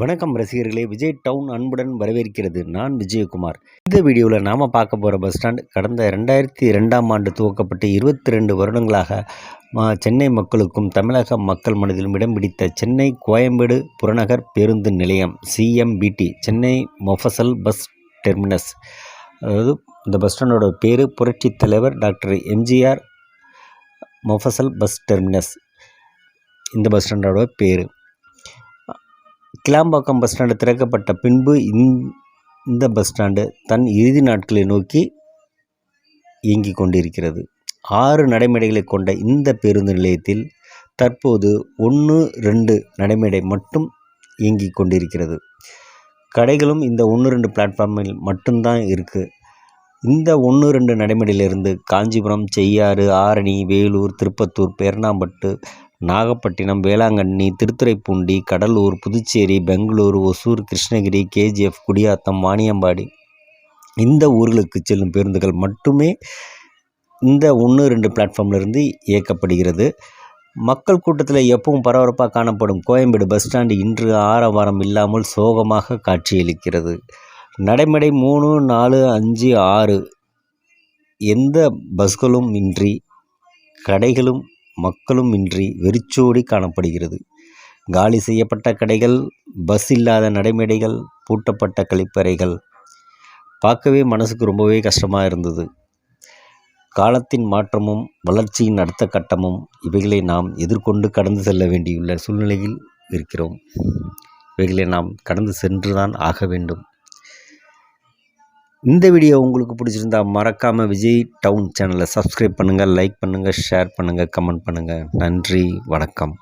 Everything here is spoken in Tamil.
வணக்கம் ரசிகர்களே விஜய் டவுன் அன்புடன் வரவேற்கிறது நான் விஜயகுமார். இந்த வீடியோவில் நாம் பார்க்க போகிற பஸ் ஸ்டாண்ட் கடந்த ரெண்டாயிரத்தி ரெண்டாம் ஆண்டு துவக்கப்பட்டு இருபத்தி ரெண்டு வருடங்களாக சென்னை மக்களுக்கும் தமிழக மக்கள் மனதிலும் இடம் பிடித்த சென்னை கோயம்பேடு புறநகர் பேருந்து நிலையம் CMBT Chennai mofussil bus terminus. அதாவது இந்த பஸ் ஸ்டாண்டோட பேர் புரட்சித் தலைவர் doctor MGR mofussil bus terminus. இந்த பஸ் ஸ்டாண்டோட பேர். கிளாம்பாக்கம் பஸ் ஸ்டாண்டு திறக்கப்பட்ட பின்பு இந்த- பஸ் ஸ்டாண்டு தன் இறுதி நாட்களை நோக்கி இயங்கிக் கொண்டிருக்கிறது. ஆறு நடைமேடைகளை கொண்ட இந்த பேருந்து நிலையத்தில் தற்போது ஒன்று ரெண்டு நடைமேடை மட்டும் இயங்கிக் கொண்டிருக்கிறது. கடைகளும் இந்த ஒன்று ரெண்டு பிளாட்ஃபார்மில் மட்டும்தான் இருக்குது இந்த ஒன்று ரெண்டு நடைமேடையிலிருந்து காஞ்சிபுரம் செய்யாறு ஆரணி வேலூர் திருப்பத்தூர் பெர்ணாம்பட்டு நாகப்பட்டினம் வேளாங்கண்ணி திருத்துறைப்பூண்டி கடலூர் புதுச்சேரி பெங்களூர் ஒசூர் கிருஷ்ணகிரி கேஜிஎஃப் குடியாத்தம் வாணியம்பாடி. இந்த ஊர்களுக்கு செல்லும் பேருந்துகள் மட்டுமே இந்த ஒன்று ரெண்டு பிளாட்ஃபார்ம்லேருந்து இயக்கப்படுகிறது. மக்கள் கூட்டத்தில் எப்பவும் பரபரப்பாக காணப்படும் கோயம்பேடு பஸ் ஸ்டாண்டு இன்று ஆரவாரம் இல்லாமல் சோகமாக காட்சியளிக்கிறது. நடைமடை மூணு நாலு அஞ்சு ஆறு எந்த பஸ்களும் இன்றி கடைகளும் மக்களும் இன்றி வெறிச்சோடி காணப்படுகிறது. காலி செய்யப்பட்ட கடைகள் பஸ் இல்லாத நடைமேடைகள் பூட்டப்பட்ட கழிப்பறைகள். பார்க்கவே மனசுக்கு ரொம்பவே கஷ்டமாக இருந்தது. காலத்தின் மாற்றமும் வளர்ச்சியின் அடுத்த கட்டமும் இவைகளை நாம் எதிர்கொண்டு கடந்து செல்ல வேண்டியுள்ள சூழ்நிலையில் இருக்கிறோம். இவைகளை நாம் கடந்து சென்றுதான் ஆக வேண்டும். இந்த வீடியோ உங்களுக்கு பிடிச்சிருந்தா மறக்காமல் விஜய் டவுன் சேனலை சப்ஸ்கிரைப் பண்ணுங்கள் லைக் பண்ணுங்கள் ஷேர் பண்ணுங்கள் கமெண்ட் பண்ணுங்கள் நன்றி வணக்கம்.